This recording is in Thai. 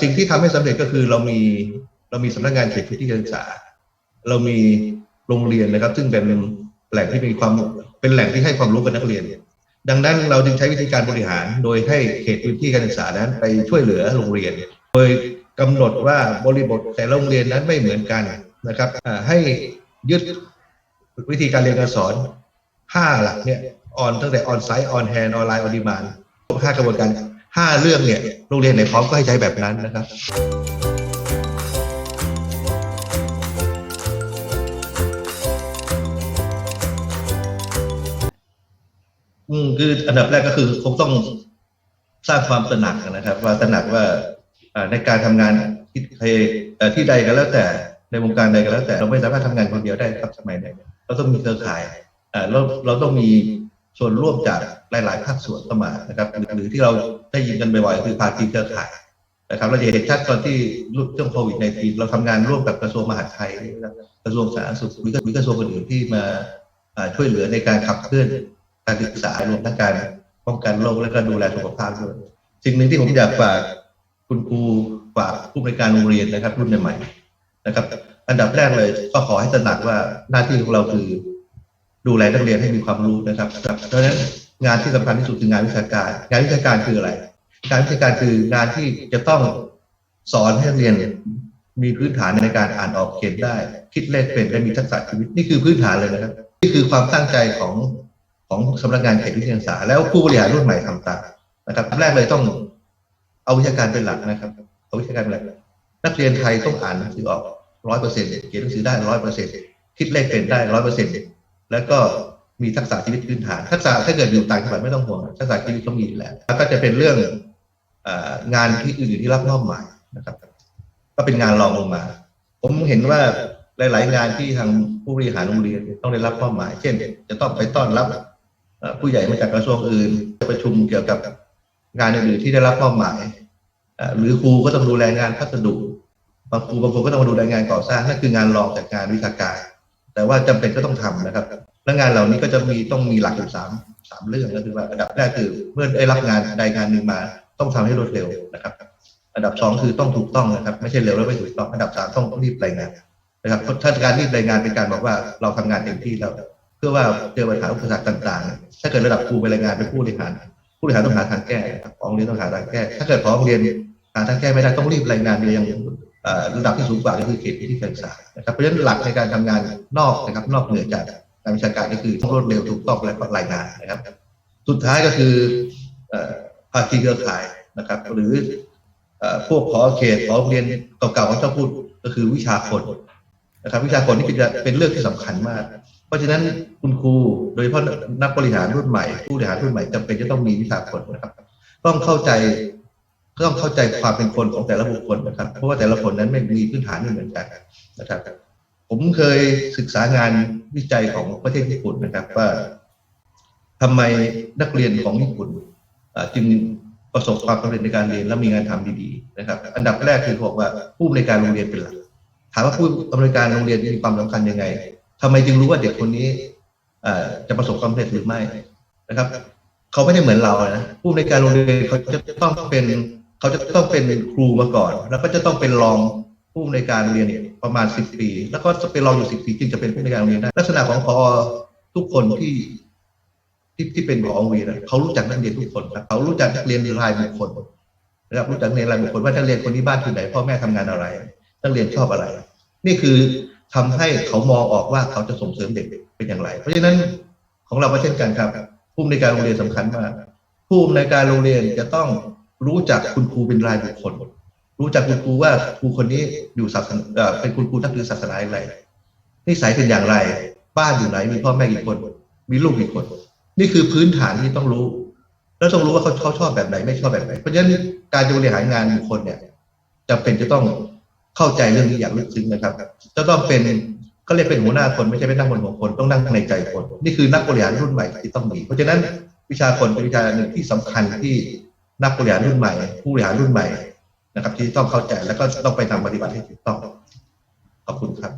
สิ่งที่ทำให้สำเร็จก็คือเรามีเรามีสำนักงานเขตพื้นที่การศึกษา เรามีโรงเรียนนะครับ ซึ่งเป็นแหล่งที่มีความเป็นแหล่งที่ให้ความรู้กับนักเรียน ดังนั้นเราจึงใช้วิธีการบริหาร โดยให้เขตพื้นที่การศึกษานั้นไปช่วยเหลือโรงเรียน โดยกำหนดว่าบริบทแต่โรงเรียนนั้นไม่เหมือนกันนะครับให้ยึดวิธีการเรียนการสอนห้าหลักเนี่ยออนตั้งแต่ออนไซต์ออนแฮนออนไลน์ออนดีมานห้ากระบวนการ ห้าเรื่องเนี่ยโรงเรียนไหนพร้อมก็ให้ใช้แบบนั้นนะครับอืมคืออันดับแรกก็คือคงต้องสร้างความตระหนักนะครับ ว่าตระหนักว่าในการทำงานที่ใครที่ใดก็แล้วแต่ในวงการใดก็แล้วแต่เราไม่สามารถทำงานคนเดียวได้ครับสมัยไหนเราต้องมีเครือข่ายเราเราต้องมี ส่วนร่วมจากหลาย ๆ ภาคส่วนเข้ามานะครับหรือที่เราได้ยินกันบ่อยๆคือภาคีเครือข่ายนะครับเราจะเห็นชัดตอนที่ช่วงโควิดในปีเราทำงานร่วมกับกระทรวงมหาดไทยกระทรวงสาธารณสุขหรือกระทรวงอื่นๆที่มาอ่าช่วยเหลือในการขับเคลื่อนการศึกษารวมทั้งการป้องกันโรคและก็ดูแลสุขภาพด้วยสิ่งหนึ่งที่ผมอยากฝากคุณครูฝากผู้บริการโรงเรียนนะครับ รุ่นใหม่ๆนะครับ อันดับแรกเลยก็ขอให้ตระหนักว่าหน้าที่ของเราคือ ดูแลนักเรียนให้มีความรู้นะครับเพราะฉะนั้นงานที่สำคัญที่สุดคืองานวิชาการ งานวิชาการคืออะไร งานวิชาการคืองานที่จะต้องสอนให้นักเรียนมีพื้นฐานในการอ่านออกเขียนได้ คิดเลขเป็นและมีทักษะชีวิตนี่คือพื้นฐานเลยนะครับนี่คือความตั้งใจของของสำนักงานเขตวิทยาศาสตร์แล้วผู้บริหารรุ่นใหม่ทำตามนะครับอันแรกเลยต้องเอาวิชาการเป็นหลักนะครับเอาวิชาการเป็นหลักนักเรียนไทยต้องอ่านหนังสือออกร้อยเปอร์เซ็นต์เขียนหนังสือได้ร้อยเปอร์เซ็นต์คิดเลขเป็นได้ร้อยเปอร์เซ็นต์ แล้วก็มีทักษะชีวิตพื้นฐานทักษะถ้าเกิดอยู่ต่างจังหวัดไม่ต้องห่วงทักษะชีวิตต้องมีอยู่แล้วแล้วก็จะเป็นเรื่องงานที่อื่นที่รับมอบหมายนะครับ ก็เป็นงานรองลงมา ผมเห็นว่าหลาย ๆ งานที่ทางผู้บริหารโรงเรียนต้องได้รับมอบหมาย เช่น จะต้องไปต้อนรับผู้ใหญ่มาจากกระทรวงอื่นประชุมเกี่ยวกับงานอื่นๆที่ได้รับมอบหมายหรือครูก็ต้องดูแลงานพัสดุบางครูบางคนก็ต้องมาดูแลงานก่อสร้างนั่นคืองานรองจากงานวิชาการ แต่ว่าจำเป็นก็ต้องทำนะครับและงานเหล่านี้ก็จะมีต้องมีหลักอยู่สามสามเรื่องก็คือว่าอันดับแรกคือเมื่อได้รับงานใดงานหนึ่งมา ต้องทำให้รวดเร็วนะครับอันดับสองคือต้องถูกต้องนะครับ ไม่ใช่เร็วแล้วไม่ถูกต้องอันดับสามต้องรีบรายงานนะครับถ้าการรีบรายงานเป็นการบอกว่าเราทำงานเต็มที่แล้วเพื่อว่าเจอปัญหาอุปสรรคต่าง ๆ ถ้าเกิดระดับครูไปรายงานเป็นผู้บริหารผู้บริหารต้องหาทางแก้ครับของโรงเรียนต้องหาทางแก้ ถ้าเกิดของโรงเรียนหาทางแก้ไม่ได้ต้องรีบรายงานไปยังเอ่อ ระดับที่สูงกว่าก็คือเขตพื้นที่การศึกษานะครับเพราะฉะนั้นหลักในการทำงานนอกนะครับนอกเหนือจากงานวิชาการก็คือต้องรวดเร็วถูกต้องและก็รายงานนะครับ สุดท้ายก็คือภาคีเครือข่ายนะครับ หรือพวกขอเขตขอเรียนเก่าๆเขาชอบพูดก็คือวิชาคนนะครับ วิชาคนนี่เป็นเป็นเรื่องที่สำคัญมาก เพราะฉะนั้นคุณครูโดยเฉพาะนักบริหารรุ่นใหม่ ผู้บริหารรุ่นใหม่จำเป็นจะต้องมีวิชาคนนะครับ ต้องเข้าใจ ต้องเข้าใจความเป็นคนของแต่ละบุคคลนะครับ เพราะว่าแต่ละคนนั้นไม่มีพื้นฐานไม่เหมือนกันนะครับ ผมเคยศึกษางานวิจัยของประเทศญี่ปุ่นนะครับ ว่าทำไมนักเรียนของญี่ปุ่นจึงประสบความสำเร็จในการเรียนและมีงานทำดีๆนะครับ อันดับแรกคือบอกว่าผู้ในการโรงเรียนเป็นหลักถามว่าผู้อำนวยการโรงเรียนมีความสำคัญยังไงทำไมจึงรู้ว่าเด็กคนนี้จะประสบความสำเร็จหรือไม่นะครับ เขาไม่ได้เหมือนเรานะผู้ในการโรงเรียนเขาจะต้องเป็น เขาจะต้องเป็นครูมาก่อน แล้วก็จะต้องเป็นรองผู้ในการเรียนประมาณสิบปี แล้วก็เป็นรองอยู่สิบปีจึงจะเป็นผู้ในการเรียนได้ลักษณะของพอทุกคนที่ที่ที่เป็นผองวีนะเขารู้จักนักเรียนทุกคนครับเขารู้จักนักเรียนรายบุคคลนะครับรู้จักนักเรียนรายบุคคลว่านักเรียนคนนี้บ้านที่ไหนพ่อแม่ทำงานอะไร นักเรียนชอบอะไร นี่คือทำให้เขามองออกว่าเขาจะส่งเสริมเด็กเป็นอย่างไร เพราะฉะนั้นของเราก็เช่นกันครับ ผู้อำนการโรงเรียนสำคัญมากผู้อำนการโรงเรียนจะต้อง รู้จักคุณครูเป็นรายบุคคล รู้จักคุณครูว่าครูคนนี้อยู่ศาสนาเป็นคุณครูนักเรียนศาสนาอะไรนิสัยเป็นอย่างไร บ้านอยู่ไหน มีพ่อแม่กี่คน มีลูกกี่คน นี่คือพื้นฐานที่ต้องรู้ แล้วต้องรู้ว่าเขาเขาชอบแบบไหน ไม่ชอบแบบไหน เพราะฉะนั้นการจะบริหารงานบุคคลเนี่ยจำเป็นจะต้องเข้าใจเรื่องนี้อย่างลึกซึ้งนะครับจะต้องเป็นก็เรียกเป็นหัวหน้าคนไม่ใช่เป็นนักบริหารคนต้องนั่งในใจคน นี่คือนักบริหารรุ่นใหม่ที่ต้องมี เพราะฉะนั้นวิชาคนเป็นวิชาหนึ่งที่สำคัญที่ นักบริหารรุ่นใหม่ ผู้บริหารรุ่นใหม่นะครับ ที่ต้องเข้าใจแล้วก็ต้องไปทำปฏิบัติให้ถูกต้องขอบคุณครับ